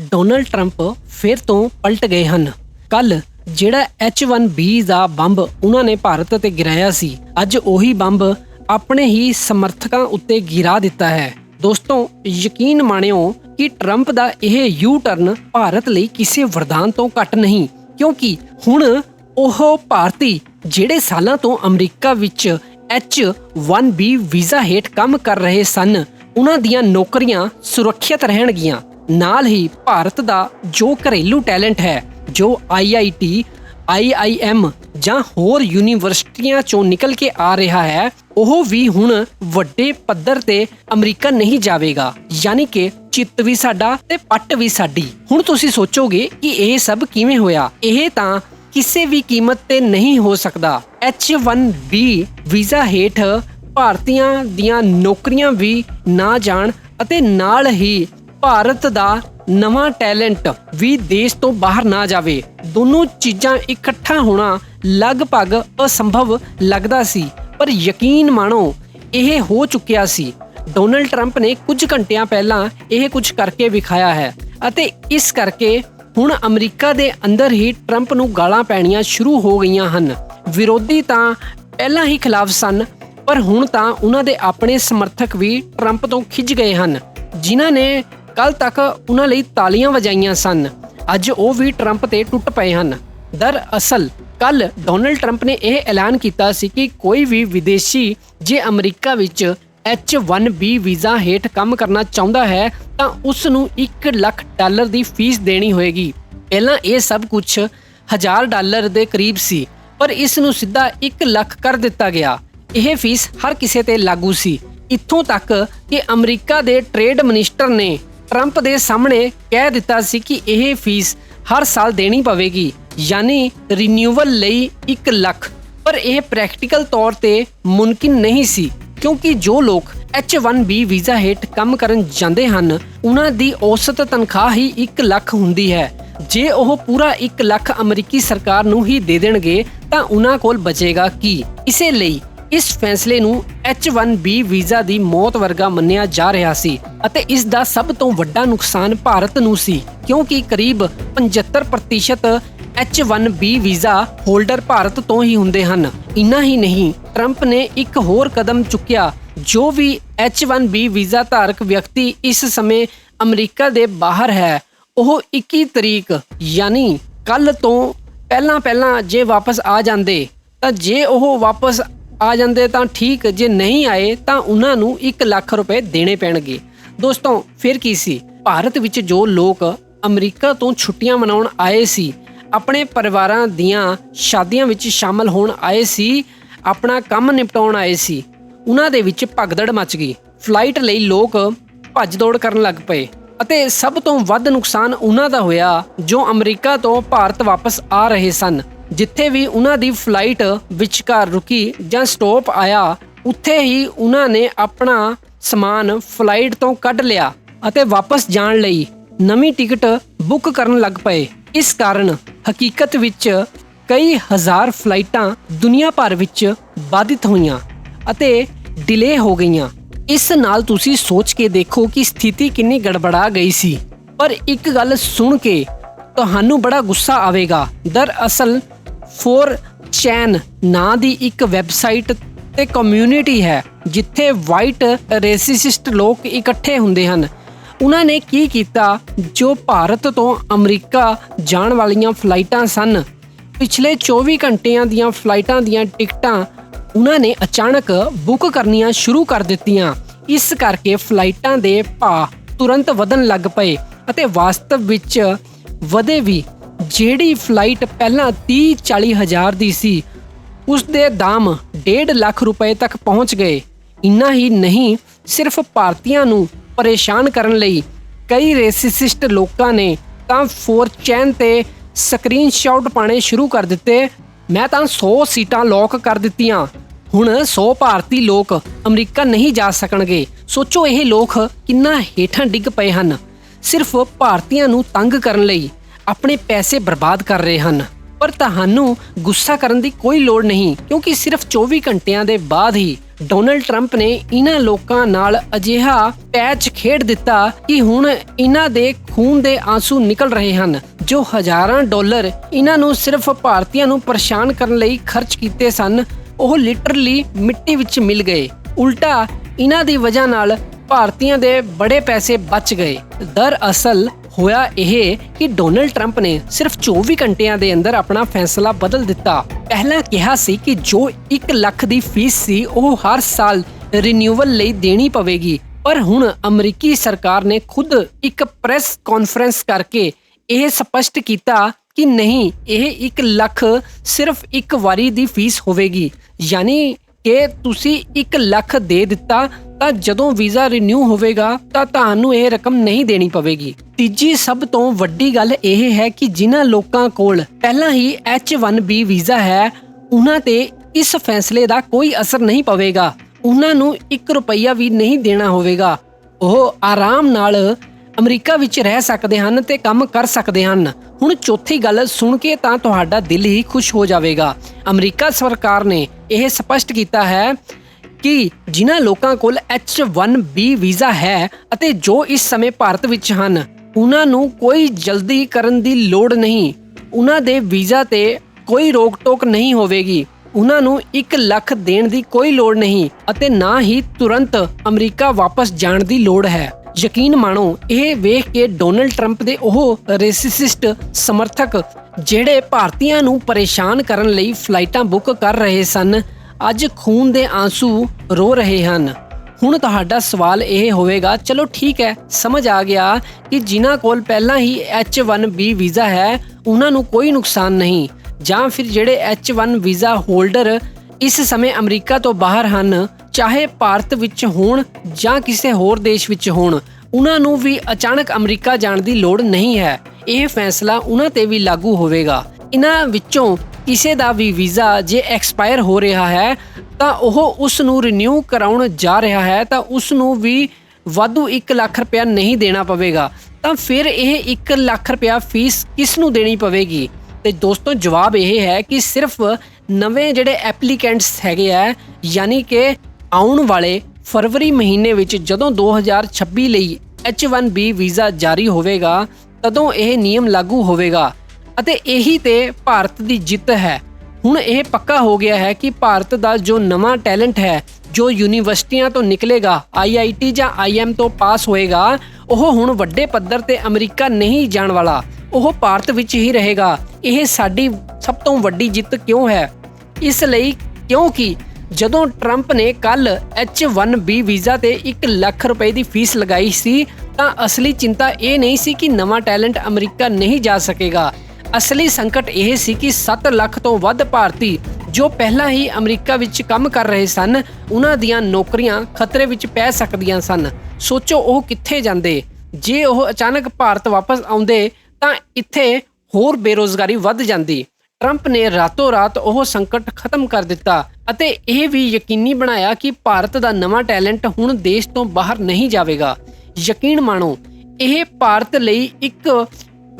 Donald Trump ਫਿਰ ਤੋਂ ਪਲਟ ਗਏ ਹਨ। ਕੱਲ ਜਿਹੜਾ H1B ਦਾ ਬੰਬ ਉਹਨਾਂ ਨੇ ਭਾਰਤ ਤੇ ਗਿਰਾਇਆ ਸੀ, ਅੱਜ ਉਹੀ ਬੰਬ ਆਪਣੇ ਹੀ ਸਮਰਥਕਾਂ ਉੱਤੇ ਗਿਰਾ ਦਿੱਤਾ ਹੈ। ਦੋਸਤੋ, ਯਕੀਨ ਮਾਣਿਓ ਕਿ ਟਰੰਪ ਦਾ ਇਹ ਯੂ ਟਰਨ ਭਾਰਤ ਲਈ ਕਿਸੇ ਵਰਦਾਨ ਤੋਂ ਘੱਟ ਨਹੀਂ, ਕਿਉਂਕਿ ਹੁਣ ਉਹ ਭਾਰਤੀ ਜਿਹੜੇ ਸਾਲਾਂ ਤੋਂ ਅਮਰੀਕਾ ਵਿੱਚ H1B ਵੀਜ਼ਾ ਹੇਠ ਕੰਮ ਕਰ ਰਹੇ ਸਨ, ਉਹਨਾਂ ਦੀਆਂ ਨੌਕਰੀਆਂ ਸੁਰੱਖਿਅਤ ਰਹਿਣਗੀਆਂ। ਨਾਲ ਹੀ ਭਾਰਤ ਦਾ ਜੋ ਘਰੇਲੂ ਟੈਲੈਂਟ ਹੈ, ਜੋ IIT IIM ਜਾਂ ਹੋਰ ਯੂਨੀਵਰਸਿਟੀਆਂ ਚੋਂ ਨਿਕਲ ਕੇ ਆ ਰਿਹਾ ਹੈ, ਉਹ ਵੀ ਹੁਣ ਵੱਡੇ ਪੱਧਰ ਤੇ ਅਮਰੀਕਾ ਨਹੀਂ ਜਾਵੇਗਾ। ਯਾਨੀ ਕਿ ਚਿੱਤ ਵੀ ਸਾਡਾ ਤੇ ਪੱਟ ਵੀ ਸਾਡੀ। ਹੁਣ ਤੁਸੀਂ ਸੋਚੋਗੇ ਕਿ ਇਹ ਸਭ ਕਿਵੇਂ ਹੋਇਆ? ਇਹ ਤਾਂ ਕਿਸੇ ਵੀ ਕੀਮਤ ਤੇ ਨਹੀਂ ਹੋ ਸਕਦਾ। H1B ਵੀਜ਼ਾ ਹੇਠ ਭਾਰਤੀਆਂ ਦੀਆਂ ਨੌਕਰੀਆਂ ਵੀ ਨਾ ਜਾਣ ਅਤੇ ਨਾਲ ਹੀ ਭਾਰਤ ਦਾ ਨਵਾਂ ਟੈਲੈਂਟ ਵੀ ਦੇਸ਼ ਤੋਂ ਬਾਹਰ ਨਾ ਜਾਵੇ। ਦੋਨੋਂ ਚੀਜ਼ਾਂ ਇਕੱਠਾ ਹੋਣਾ ਲਗਭਗ ਅਸੰਭਵ ਲੱਗਦਾ ਸੀ। ਪਰ ਯਕੀਨ ਮਾਣੋ, ਇਹ ਹੋ ਚੁੱਕਿਆ ਸੀ। ਡੋਨਲਡ ਟਰੰਪ ਨੇ ਕੁਝ ਘੰਟਿਆਂ ਪਹਿਲਾਂ ਇਹ ਕੁਝ ਕਰਕੇ ਵਿਖਾਇਆ ਹੈ ਅਤੇ ਇਸ ਕਰਕੇ ਹੁਣ ਅਮਰੀਕਾ ਦੇ ਅੰਦਰ ਹੀ ਟਰੰਪ ਨੂੰ ਗਾਲਾਂ ਪੈਣੀਆਂ ਸ਼ੁਰੂ ਹੋ ਗਈਆਂ ਹਨ। ਵਿਰੋਧੀ ਤਾਂ ਪਹਿਲਾਂ ਹੀ ਖਿਲਾਫ ਸਨ, ਪਰ ਹੁਣ ਤਾਂ ਉਹਨਾਂ ਦੇ ਆਪਣੇ ਸਮਰਥਕ ਵੀ ਟਰੰਪ ਤੋਂ ਖਿੱਚ ਗਏ ਹਨ। ਜਿਨ੍ਹਾਂ ਨੇ ਕੱਲ ਤੱਕ ਉਹਨਾਂ ਲਈ ਤਾਲੀਆਂ ਵਜਾਈਆਂ ਸਨ। ਅੱਜ ਉਹ ਵੀ ਟਰੰਪ ਤੇ ਟੁੱਟ ਪਏ ਹਨ। ਦਰਅਸਲ ਕੱਲ ਡੋਨਲਡ ਟਰੰਪ ਨੇ ਇਹ ਐਲਾਨ ਕੀਤਾ ਸੀ ਕਿ ਕੋਈ ਵੀ ਵਿਦੇਸ਼ੀ ਜੇ ਅਮਰੀਕਾ ਵਿੱਚ H1B ਵੀਜ਼ਾ ਹੇਠ ਕੰਮ ਕਰਨਾ ਚਾਹੁੰਦਾ ਹੈ, ਤਾਂ ਉਸ ਨੂੰ 1 ਲੱਖ ਡਾਲਰ ਦੀ ਫੀਸ ਦੇਣੀ ਹੋਏਗੀ। ਪਹਿਲਾਂ ਇਹ ਸਭ ਕੁਝ 1000 ਡਾਲਰ ਦੇ ਕਰੀਬ ਸੀ, ਪਰ ਇਸ ਨੂੰ ਸਿੱਧਾ 1 ਲੱਖ ਕਰ ਦਿੱਤਾ ਗਿਆ। ਇਹ ਫੀਸ ਹਰ ਕਿਸੇ ਤੇ ਲਾਗੂ ਸੀ। ਇੱਥੋਂ ਤੱਕ ਕਿ ਅਮਰੀਕਾ ਦੇ ਟ੍ਰੇਡ ਮਿਨਿਸਟਰ ਨੇ ਟਰੰਪ ਦੇ ਸਾਹਮਣੇ ਕਹਿ ਦਿੱਤਾ ਸੀ ਕਿ ਇਹ ਫੀਸ ਹਰ ਸਾਲ ਦੇਣੀ ਪਵੇਗੀ, ਯਾਨੀ ਰੀਨਿਊਵਲ ਲਈ 1 ਲੱਖ। ਪਰ ਇਹ ਪ੍ਰੈਕਟੀਕਲ ਤੌਰ ਤੇ ਮੁਮਕਿਨ ਨਹੀਂ ਸੀ, ਕਿਉਂਕਿ ਜੋ ਲੋਕ H1B ਵੀਜ਼ਾ ਹੇਠ ਕੰਮ ਕਰਨ ਜਾਂਦੇ ਹਨ, ਉਹਨਾਂ ਦੀ ਔਸਤ ਤਨਖਾਹ ਹੀ 1 ਲੱਖ ਹੁੰਦੀ ਹੈ। ਜੇ ਉਹ ਪੂਰਾ 1 ਲੱਖ ਅਮਰੀਕੀ ਸਰਕਾਰ ਨੂੰ ਹੀ ਦੇ ਦੇਣਗੇ, ਤਾਂ ਉਹਨਾਂ ਕੋਲ ਬਚੇਗਾ ਕੀ? ਇਸੇ ਲਈ ਇਸ ਫੈਸਲੇ ਨੂੰ H1B ਵੀਜ਼ਾ ਦੀ ਮੌਤ ਵਰਗਾ ਮੰਨਿਆ ਜਾ ਰਿਹਾ ਸੀ ਅਤੇ ਇਸ ਦਾ ਸਭ ਤੋਂ ਵੱਡਾ ਨੁਕਸਾਨ ਭਾਰਤ ਨੂੰ ਸੀ, ਕਿਉਂਕਿ ਕਰੀਬ 75% H1B ਵੀਜ਼ਾ ਹੋਲਡਰ ਭਾਰਤ ਤੋਂ ਹੀ ਹੁੰਦੇ ਹਨ। ਇਨਾ ਹੀ ਨਹੀਂ ਟਰੰਪ ਨੇ ਇੱਕ ਹੋਰ ਕਦਮ ਚੁੱਕਿਆ, ਜੋ ਵੀ H1B ਵੀਜ਼ਾ ਧਾਰਕ ਵਿਅਕਤੀ ਇਸ ਸਮੇਂ ਅਮਰੀਕਾ ਦੇ ਬਾਹਰ ਹੈ, ਉਹ 21 ਤਰੀਕ, ਯਾਨੀ ਕੱਲ ਤੋਂ ਪਹਿਲਾਂ ਪਹਿਲਾਂ ਜੇ ਵਾਪਸ ਆ ਜਾਂਦੇ, ਤਾਂ ਜੇ ਉਹ ਵਾਪਸ ਆ ਜਾਂਦੇ ਤਾਂ ਠੀਕ, ਜੇ ਨਹੀਂ ਆਏ ਤਾਂ ਉਹਨਾਂ ਨੂੰ 1 ਲੱਖ ਰੁਪਏ ਦੇਣੇ ਪੈਣਗੇ। ਦੋਸਤੋ, ਫਿਰ ਕੀ ਸੀ? ਭਾਰਤ ਵਿੱਚ ਜੋ ਲੋਕ ਅਮਰੀਕਾ ਤੋਂ ਛੁੱਟੀਆਂ ਮਨਾਉਣ ਆਏ ਸੀ, ਆਪਣੇ ਪਰਿਵਾਰਾਂ ਦੀਆਂ ਸ਼ਾਦੀਆਂ ਵਿੱਚ ਸ਼ਾਮਲ ਹੋਣ ਆਏ ਸੀ, ਆਪਣਾ ਕੰਮ ਨਿਪਟਾਉਣ ਆਏ ਸੀ, ਉਹਨਾਂ ਦੇ ਵਿੱਚ ਭਗਦੜ ਮਚ ਗਈ। ਫਲਾਈਟ ਲਈ ਲੋਕ ਭੱਜ ਦੌੜ ਕਰਨ ਲੱਗ ਪਏ ਅਤੇ ਸਭ ਤੋਂ ਵੱਧ ਨੁਕਸਾਨ ਉਹਨਾਂ ਦਾ ਹੋਇਆ, ਜੋ ਅਮਰੀਕਾ ਤੋਂ ਭਾਰਤ ਵਾਪਸ ਆ ਰਹੇ ਸਨ। ਜਿੱਥੇ ਵੀ ਉਹਨਾਂ ਦੀ ਫਲਾਈਟ ਵਿਚਕਾਰ ਰੁਕੀ ਜਾਂ ਸਟਾਪ ਆਇਆ, ਉੱਥੇ ਹੀ ਉਹਨਾਂ ਨੇ ਆਪਣਾ ਸਮਾਨ ਫਲਾਈਟ ਤੋਂ ਕੱਢ ਲਿਆ ਅਤੇ ਵਾਪਸ ਜਾਣ ਲਈ ਨਵੀਂ ਟਿਕਟ ਬੁੱਕ ਕਰਨ ਲੱਗ ਪਏ। ਇਸ ਕਾਰਨ ਹਕੀਕਤ ਵਿੱਚ ਕਈ ਹਜ਼ਾਰ ਫਲਾਈਟਾਂ ਦੁਨੀਆ ਭਰ ਵਿੱਚ ਬਾਧਿਤ ਹੋਈਆਂ ਅਤੇ ਡਿਲੇ ਹੋ ਗਈਆਂ। ਇਸ ਨਾਲ ਤੁਸੀਂ ਸੋਚ ਕੇ ਦੇਖੋ ਕਿ ਸਥਿਤੀ ਕਿੰਨੀ ਗੜਬੜਾ ਗਈ ਸੀ। ਪਰ ਇੱਕ ਗੱਲ ਸੁਣ ਕੇ ਤੁਹਾਨੂੰ ਬੜਾ ਗੁੱਸਾ ਆਵੇਗਾ। ਦਰਅਸਲ ਫੋਰ ਚੈਨ ਨਾਂ ਦੀ ਇੱਕ ਵੈਬਸਾਈਟ ਤੇ ਕਮਿਊਨਿਟੀ ਹੈ, ਜਿੱਥੇ ਵਾਈਟ ਰੇਸਿਸਟ ਲੋਕ ਇਕੱਠੇ ਹੁੰਦੇ ਹਨ। ਉਹਨਾਂ ਨੇ ਕੀ ਕੀਤਾ, ਜੋ ਭਾਰਤ ਤੋਂ ਅਮਰੀਕਾ ਜਾਣ ਵਾਲੀਆਂ ਫਲਾਈਟਾਂ ਸਨ। ਪਿਛਲੇ 24 ਘੰਟਿਆਂ ਦੀਆਂ ਫਲਾਈਟਾਂ ਦੀਆਂ ਟਿਕਟਾਂ ਉਹਨਾਂ ਨੇ ਅਚਾਨਕ ਬੁੱਕ ਕਰਨੀਆਂ ਸ਼ੁਰੂ ਕਰ ਦਿੱਤੀਆਂ। ਇਸ ਕਰਕੇ ਫਲਾਈਟਾਂ ਦੇ ਭਾਅ ਤੁਰੰਤ ਵਧਣ ਲੱਗ ਪਏ ਅਤੇ ਵਾਸਤਵ ਵਿੱਚ ਵਧੇ ਵੀ। ਜਿਹੜੀ ਫਲਾਈਟ ਪਹਿਲਾਂ 30-40 ਹਜ਼ਾਰ ਦੀ ਸੀ ਉਸ ਦੇ ਦਾਮ 1.5 ਲੱਖ ਰੁਪਏ ਤੱਕ ਪਹੁੰਚ ਗਏ। ਇੰਨਾ ਹੀ ਨਹੀਂ, ਸਿਰਫ ਭਾਰਤੀਆਂ ਨੂੰ ਪਰੇਸ਼ਾਨ ਕਰਨ ਲਈ ਕਈ ਰੇਸਿਸਟ ਲੋਕਾਂ ਨੇ ਤਾਂ 4chan ਤੇ ਸਕਰੀਨਸ਼ਾਟ ਪਾਣੇ ਸ਼ੁਰੂ ਕਰ ਦਿੱਤੇ। ਮੈਂ ਤਾਂ 100 ਸੀਟਾਂ ਲੌਕ ਕਰ ਦਿੱਤੀਆਂ। ਹੁਣ 100 ਭਾਰਤੀ ਲੋਕ ਅਮਰੀਕਾ ਨਹੀਂ ਜਾ ਸਕਣਗੇ। ਸੋਚੋ ਇਹ ਲੋਕ ਕਿੰਨਾ ਹੇਠਾਂ ਡਿੱਗ ਪਏ ਹਨ। ਸਿਰਫ ਭਾਰਤੀਆਂ ਨੂੰ ਤੰਗ ਕਰਨ ਲਈ ਆਪਣੇ ਪੈਸੇ ਬਰਬਾਦ ਕਰ ਰਹੇ ਹਨ। ਪਰ ਤੁਹਾਨੂੰ ਗੁੱਸਾ ਕਰਨ ਦੀ ਕੋਈ ਲੋੜ ਨਹੀਂ, ਕਿਉਂਕਿ ਸਿਰਫ 24 ਘੰਟਿਆਂ ਦੇ ਬਾਅਦ ਹੀ ਡੋਨਲਡ ਟਰੰਪ ਨੇ ਇਹਨਾਂ ਲੋਕਾਂ ਨਾਲ ਅਜਿਹਾ ਪੈਚ ਖੇਡ ਦਿੱਤਾ ਕਿ ਹੁਣ ਇਹਨਾਂ ਦੇ ਖੂਨ ਦੇ ਆਂਸੂ ਨਿਕਲ ਰਹੇ ਹਨ, ਜੋ ਹਜ਼ਾਰਾਂ ਡਾਲਰ ਇਹਨਾਂ ਨੂੰ ਸਿਰਫ ਭਾਰਤੀਆਂ ਨੂੰ ਪਰੇਸ਼ਾਨ ਕਰਨ ਲਈ ਖਰਚ ਕੀਤੇ ਸਨ। ਉਹ ਲਿਟਰਲੀ ਮਿੱਟੀ ਵਿੱਚ ਮਿਲ ਗਏ। ਉਲਟਾ ਇਹਨਾਂ ਦੀ ਵਜ੍ਹਾ ਨਾਲ ਭਾਰਤੀਆਂ ਦੇ ਬੜੇ ਪੈਸੇ ਬਚ ਗਏ। ਦਰਅਸਲ ਹੋਇਆ ਇਹ ਕਿ ਡੋਨਲਡ ਟਰੰਪ ਨੇ ਸਿਰਫ 24 ਘੰਟਿਆਂ ਦੇ ਅੰਦਰ ਆਪਣਾ ਫੈਸਲਾ ਬਦਲ ਦਿੱਤਾ। ਪਹਿਲਾਂ ਕਿਹਾ ਸੀ ਕਿ ਜੋ 1 ਲੱਖ ਦੀ ਫੀਸ ਸੀ, ਉਹ ਹਰ ਸਾਲ ਰੀਨਿਊਵਲ ਲਈ ਦੇਣੀ ਪਵੇਗੀ। ਪਰ ਹੁਣ ਅਮਰੀਕੀ ਸਰਕਾਰ ਨੇ ਖੁਦ ਇੱਕ ਪ੍ਰੈਸ ਕਾਨਫਰੰਸ ਕਰਕੇ ਇਹ ਸਪਸ਼ਟ ਕੀਤਾ ਕਿ ਨਹੀਂ, ਇਹ 1 ਲੱਖ ਸਿਰਫ ਇੱਕ ਵਾਰੀ ਦੀ ਫੀਸ ਹੋਵੇਗੀ। ਯਾਨੀ ਕਿ ਤੁਸੀਂ 1 ਲੱਖ ਦੇ ਦਿੱਤਾ ਤਾਂ ਜਦੋਂ ਵੀਜ਼ਾ ਰੀਨਿਊ ਹੋਵੇਗਾ ਤਾਂ ਤੁਹਾਨੂੰ ਇਹ ਰਕਮ ਨਹੀਂ ਦੇਣੀ ਪਵੇਗੀ। ਤੀਜੀ ਸਭ ਤੋਂ ਵੱਡੀ ਗੱਲ ਇਹ ਹੈ ਕਿ ਜਿਨ੍ਹਾਂ ਲੋਕਾਂ ਕੋਲ ਪਹਿਲਾਂ ਹੀ H1B ਵੀਜ਼ਾ ਹੈ, ਉਹਨਾਂ ਤੇ ਇਸ ਫੈਸਲੇ ਦਾ ਕੋਈ ਅਸਰ ਨਹੀਂ ਪਵੇਗਾ। ਉਹਨਾਂ ਨੂੰ 1 ਰੁਪਈਆ ਵੀ ਨਹੀਂ ਦੇਣਾ ਹੋਵੇਗਾ। ਉਹ ਆਰਾਮ ਨਾਲ ਅਮਰੀਕਾ ਵਿੱਚ ਰਹਿ ਸਕਦੇ ਹਨ ਤੇ ਕੰਮ ਕਰ ਸਕਦੇ ਹਨ। ਹੁਣ ਚੌਥੀ ਗੱਲ ਸੁਣ ਕੇ ਤਾਂ ਤੁਹਾਡਾ ਦਿਲ ਹੀ ਖੁਸ਼ ਹੋ ਜਾਵੇਗਾ। ਅਮਰੀਕਾ ਸਰਕਾਰ ਨੇ ਇਹ ਸਪਸ਼ਟ ਕੀਤਾ ਹੈ ਕਿ ਜਿਨ੍ਹਾਂ ਲੋਕਾਂ ਕੋਲ H1B ਵੀਜ਼ਾ ਹੈ ਅਤੇ ਜੋ ਇਸ ਸਮੇਂ ਭਾਰਤ ਵਿੱਚ ਹਨ, ਉਹਨਾਂ ਨੂੰ ਕੋਈ ਜਲਦੀ ਕਰਨ ਦੀ ਲੋੜ ਨਹੀਂ। ਉਹਨਾਂ ਦੇ ਵੀਜ਼ਾ ਤੇ ਕੋਈ ਰੋਕ-ਟੋਕ ਨਹੀਂ ਹੋਵੇਗੀ। ਉਹਨਾਂ ਨੂੰ 1 ਲੱਖ ਦੇਣ ਦੀ ਕੋਈ ਲੋੜ ਨਹੀਂ ਅਤੇ ਨਾ ਹੀ ਤੁਰੰਤ ਅਮਰੀਕਾ ਵਾਪਸ ਜਾਣ ਦੀ ਲੋੜ ਹੈ। ਯਕੀਨ ਮਾਣੋ, ਇਹ ਵੇਖ ਕੇ ਡੋਨਲਡ ਟਰੰਪ ਦੇ ਉਹ ਰੇਸਿਸਟ ਸਮਰਥਕ ਜਿਹੜੇ ਭਾਰਤੀਆਂ ਨੂੰ ਪਰੇਸ਼ਾਨ ਕਰਨ ਲਈ ਫਲਾਈਟਾਂ ਬੁੱਕ ਕਰ ਰਹੇ ਸਨ ਅੱਜ ਖੂਨ ਦੇ ਆਂਸੂ ਰੋ ਰਹੇ ਹਨ। ਹੁਣ ਤੁਹਾਡਾ ਸਵਾਲ ਇਹ ਹੋਵੇਗਾ, ਚਲੋ ਠੀਕ ਹੈ, ਸਮਝ ਆ ਗਿਆ ਕਿ ਜਿਨ੍ਹਾਂ ਕੋਲ ਪਹਿਲਾਂ ਹੀ H1B ਵੀਜ਼ਾ ਹੈ, ਉਹਨਾਂ ਨੂੰ ਕੋਈ ਨੁਕਸਾਨ ਨਹੀਂ। ਜਾਂ ਫਿਰ ਜਿਹੜੇ H1 ਵੀਜ਼ਾ ਹੋਲਡਰ ਇਸ ਸਮੇਂ ਅਮਰੀਕਾ ਤੋਂ ਬਾਹਰ ਹਨ, ਚਾਹੇ ਭਾਰਤ ਵਿੱਚ ਹੋਣ ਜਾਂ ਕਿਸੇ ਹੋਰ ਦੇਸ਼ ਵਿੱਚ ਹੋਣ, ਉਹਨਾਂ ਨੂੰ ਵੀ ਅਚਾਨਕ ਅਮਰੀਕਾ ਜਾਣ ਦੀ ਲੋੜ ਨਹੀਂ ਹੈ। ਇਹ ਫੈਸਲਾ ਉਹਨਾਂ ਤੇ ਵੀ ਲਾਗੂ ਹੋਵੇਗਾ। ਇਹਨਾਂ ਵਿੱਚੋਂ ਕਿਸੇ ਦਾ ਵੀ ਵੀਜ਼ਾ ਜੇ ਐਕਸਪਾਇਰ ਹੋ ਰਿਹਾ ਹੈ, ਤਾਂ ਉਹ ਉਸ ਨੂੰ ਰੀਨਿਊ ਕਰਾਉਣ ਜਾ ਰਿਹਾ ਹੈ, ਤਾਂ ਉਸ ਨੂੰ ਵੀ ਵਾਧੂ 1 ਲੱਖ ਰੁਪਇਆ ਨਹੀਂ ਦੇਣਾ ਪਵੇਗਾ। ਤਾਂ ਫਿਰ ਇਹ 1 ਲੱਖ ਰੁਪਇਆ ਫੀਸ ਕਿਸ ਨੂੰ ਦੇਣੀ ਪਵੇਗੀ? ਤੇ ਦੋਸਤੋ, ਜਵਾਬ ਇਹ ਹੈ ਕਿ ਸਿਰਫ ਨਵੇਂ ਜਿਹੜੇ ਐਪਲੀਕੈਂਟਸ ਹੈਗੇ ਆ, ਯਾਨੀ ਕਿ ਆਉਣ ਵਾਲੇ ਫਰਵਰੀ ਮਹੀਨੇ ਵਿੱਚ ਜਦੋਂ 2026 ਲਈ H1B ਵੀਜ਼ਾ ਜਾਰੀ ਹੋਵੇਗਾ, ਤਦੋਂ ਇਹ ਨਿਯਮ ਲਾਗੂ ਹੋਵੇਗਾ। ਅਤੇ ਇਹੀ ਤੇ ਭਾਰਤ ਦੀ ਜਿੱਤ ਹੈ। ਹੁਣ ਇਹ ਪੱਕਾ ਹੋ ਗਿਆ ਹੈ ਕਿ ਭਾਰਤ ਦਾ ਜੋ ਨਵਾਂ ਟੈਲੈਂਟ ਹੈ, ਜੋ ਯੂਨੀਵਰਸਿਟੀਆਂ ਤੋਂ ਨਿਕਲੇਗਾ IIT ਜਾਂ IM ਤੋਂ ਪਾਸ ਹੋਏਗਾ, ਉਹ ਹੁਣ ਵੱਡੇ ਪੱਧਰ ਤੇ ਅਮਰੀਕਾ ਨਹੀਂ ਜਾਣ ਵਾਲਾ। ਉਹ ਭਾਰਤ ਵਿੱਚ ਹੀ ਰਹੇਗਾ। ਇਹ ਸਾਡੀ ਸਭ ਤੋਂ ਵੱਡੀ ਜਿੱਤ ਕਿਉਂ ਹੈ? ਇਸ ਲਈ ਕਿਉਂਕਿ ਜਦੋਂ ਟਰੰਪ ਨੇ ਕੱਲ H1B ਵੀਜ਼ਾ ਤੇ 1 ਲੱਖ ਰੁਪਏ ਦੀ ਫੀਸ ਲਗਾਈ ਸੀ, ਤਾਂ ਅਸਲੀ ਚਿੰਤਾ ਇਹ ਨਹੀਂ ਸੀ ਕਿ ਨਵਾਂ ਟੈਲੈਂਟ ਅਮਰੀਕਾ ਨਹੀਂ ਜਾ ਸਕੇਗਾ। ਅਸਲੀ ਸੰਕਟ ਇਹ ਸੀ ਕਿ 7 ਲੱਖ ਤੋਂ ਵੱਧ ਭਾਰਤੀ ਜੋ ਪਹਿਲਾਂ ਹੀ ਅਮਰੀਕਾ ਵਿੱਚ ਕੰਮ ਕਰ ਰਹੇ ਸਨ, ਉਹਨਾਂ ਦੀਆਂ ਨੌਕਰੀਆਂ ਖਤਰੇ ਵਿੱਚ ਪੈ ਸਕਦੀਆਂ ਸਨ। ਸੋਚੋ ਉਹ ਕਿੱਥੇ ਜਾਂਦੇ। ਜੇ ਉਹ ਅਚਾਨਕ ਭਾਰਤ ਵਾਪਸ ਆਉਂਦੇ, ਤਾਂ ਇੱਥੇ ਹੋਰ ਬੇਰੋਜ਼ਗਾਰੀ ਵੱਧ ਜਾਂਦੀ। ਟਰੰਪ ਨੇ ਰਾਤੋਂ ਰਾਤ ਉਹ ਸੰਕਟ ਖਤਮ ਕਰ ਦਿੱਤਾ ਅਤੇ ਇਹ ਵੀ ਯਕੀਨੀ ਬਣਾਇਆ ਕਿ ਭਾਰਤ ਦਾ ਨਵਾਂ ਟੈਲੈਂਟ ਹੁਣ ਦੇਸ਼ ਤੋਂ ਬਾਹਰ ਨਹੀਂ ਜਾਵੇਗਾ। ਯਕੀਨ ਮਾਣੋ, ਇਹ ਭਾਰਤ ਲਈ ਇੱਕ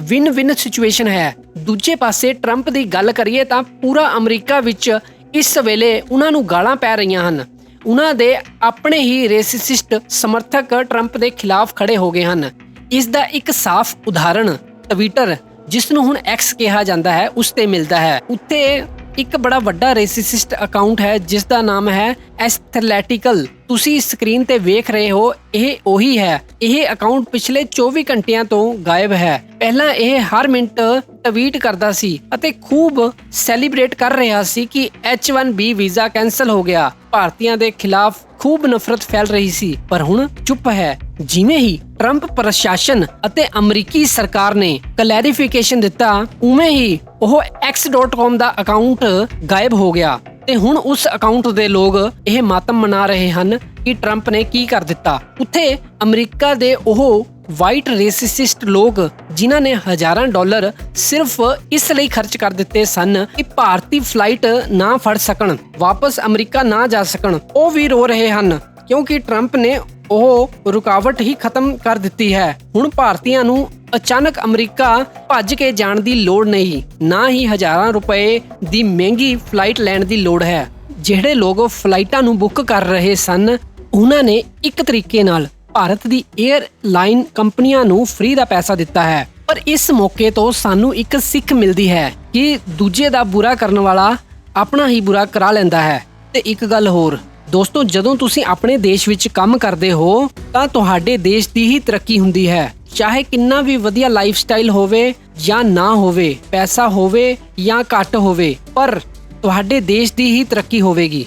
ਵਿਨ ਵਿਨ ਸਿਚੁਏਸ਼ਨ ਹੈ। ਦੂਜੇ ਪਾਸੇ ਟਰੰਪ ਦੀ ਗੱਲ ਕਰੀਏ ਤਾਂ ਪੂਰਾ ਅਮਰੀਕਾ ਵਿੱਚ ਇਸ ਵੇਲੇ ਉਹਨਾਂ ਨੂੰ ਗਾਲਾਂ ਪੈ ਰਹੀਆਂ ਹਨ। ਉਹਨਾਂ ਦੇ ਆਪਣੇ ਹੀ ਰੇਸਿਸਟ ਸਮਰਥਕ ਟਰੰਪ ਦੇ ਖਿਲਾਫ ਖੜੇ ਹੋ ਗਏ ਹਨ। ਇਸ ਦਾ ਇੱਕ ਸਾਫ਼ ਉਦਾਹਰਣ ਟਵਿੱਟਰ ਜਿਸ ਨੂੰ ਹੁਣ ਐਕਸ ਕਿਹਾ ਜਾਂਦਾ ਹੈ, ਉਸ ਤੇ ਮਿਲਦਾ ਹੈ। ਉੱਤੇ ਇੱਕ ਬੜਾ ਵੱਡਾ ਰੇਸਿਸਟ ਅਕਾਊਂਟ ਹੈ ਜਿਸ ਦਾ ਨਾਮ ਹੈ ਐਸਥਲੈਟਿਕਲ। ਤੁਸੀਂ ਸਕਰੀਨ ਤੇ ਵੇਖ ਰਹੇ ਹੋ, ਇਹ ਉਹੀ ਹੈ। ਇਹ ਅਕਾਊਂਟ ਪਿਛਲੇ 24 ਘੰਟਿਆਂ ਤੋਂ ਗਾਇਬ ਹੈ। ਪਹਿਲਾਂ ਇਹ ਹਰ ਮਿੰਟ ਟਵੀਟ ਕਰਦਾ ਸੀ ਅਤੇ ਖੂਬ ਸੈਲੀਬ੍ਰੇਟ ਕਰ ਰਿਹਾ ਸੀ ਕਿ H1B ਵੀਜ਼ਾ ਕੈਨਸਲ ਹੋ ਗਿਆ। ਭਾਰਤੀਆਂ ਦੇ ਖਿਲਾਫ ਖੂਬ ਨਫ਼ਰਤ ਫੈਲ ਰਹੀ ਸੀ, ਪਰ ਹੁਣ ਚੁੱਪ ਹੈ। ਜਿਵੇਂ ਹੀ ਟਰੰਪ ਪ੍ਰਸ਼ਾਸਨ ਅਤੇ ਅਮਰੀਕੀ ਸਰਕਾਰ ਨੇ ਕਲੈਰੀਫਿਕੇਸ਼ਨ ਦਿੱਤਾ, ਉਵੇਂ ਹੀ ਉਹ x.com ਦਾ ਅਕਾਊਂਟ ਗਾਇਬ ਹੋ ਗਿਆ। ਤੇ ਹੁਣ ਉਸ ਅਕਾਊਂਟ ਦੇ ਲੋਕ ਇਹ ਮਾਤਮ ਮਨਾ ਰਹੇ ਹਨ ਕਿ ਟਰੰਪ ਨੇ ਕੀ ਕਰ ਦਿੱਤਾ। ਉੱਥੇ ਅਮਰੀਕਾ ਦੇ ਉਹ ਵਾਈਟ ਰੇਸਿਸਟ ਲੋਕ ਜਿਨ੍ਹਾਂ ਨੇ ਹਜ਼ਾਰਾਂ ਡਾਲਰ ਸਿਰਫ ਇਸ ਲਈ ਖਰਚ ਕਰ ਦਿੱਤੇ ਸਨ ਕਿ ਭਾਰਤੀ ਫਲਾਈਟ ਨਾ ਫੜ ਸਕਣ, ਵਾਪਸ ਅਮਰੀਕਾ ਨਾ ਜਾ ਸਕਣ, ਉਹ ਵੀ ਰੋ ਰਹੇ ਹਨ। ਕਿਉਂਕਿ ਟਰੰਪ ਨੇ ਉਹ ਰੁਕਾਵਟ ਹੀ ਖਤਮ ਕਰ ਦਿੱਤੀ ਹੈ। ਹੁਣ ਭਾਰਤੀਆਂ ਨੂੰ ਅਚਾਨਕ ਅਮਰੀਕਾ ਭੱਜ ਕੇ ਜਾਣ ਦੀ ਲੋੜ ਨਹੀਂ। ਨਾ ਹੀ ਹਜ਼ਾਰਾਂ ਰੁਪਏ ਦੀ ਮਹਿੰਗੀ ਫਲਾਈਟ ਲੈਣ ਦੀ ਲੋੜ ਹੈ। ਜਿਹੜੇ ਲੋਕ ਫਲਾਈਟਾਂ ਨੂੰ ਬੁੱਕ ਕਰ ਰਹੇ ਸਨ, ਉਹਨਾਂ ਨੇ ਇੱਕ ਤਰੀਕੇ ਨਾਲ ਭਾਰਤ ਦੀ 에ਅਰਲਾਈਨ ਕੰਪਨੀਆਂ ਨੂੰ ਫ੍ਰੀ ਦਾ ਪੈਸਾ ਦਿੱਤਾ ਹੈ। ਪਰ ਇਸ ਮੌਕੇ ਤੋਂ ਸਾਨੂੰ ਇੱਕ ਸਿੱਖ ਮਿਲਦੀ ਹੈ ਕਿ ਦੂਜੇ ਦਾ ਬੁਰਾ ਕਰਨ ਵਾਲਾ ਆਪਣਾ ਹੀ ਬੁਰਾ ਕਰਾ ਲੈਂਦਾ ਹੈ। ਤੇ ਇੱਕ ਗੱਲ ਹੋਰ ਦੋਸਤੋ, ਜਦੋਂ ਤੁਸੀਂ ਆਪਣੇ ਦੇਸ਼ ਵਿੱਚ ਕੰਮ ਕਰਦੇ ਹੋ, ਤਾਂ ਤੁਹਾਡੇ ਦੇਸ਼ ਦੀ ਹੀ ਤਰੱਕੀ ਹੁੰਦੀ ਹੈ। ਚਾਹੇ ਕਿੰਨਾ ਵੀ ਵਧੀਆ ਲਾਈਫ ਸਟਾਈਲ ਹੋਵੇ ਜਾਂ ਨਾ ਹੋਵੇ, ਪੈਸਾ ਹੋਵੇ ਜਾਂ ਘੱਟ ਹੋਵੇ, ਪਰ ਤੁਹਾਡੇ ਦੇਸ਼ ਦੀ ਹੀ ਤਰੱਕੀ ਹੋਵੇਗੀ।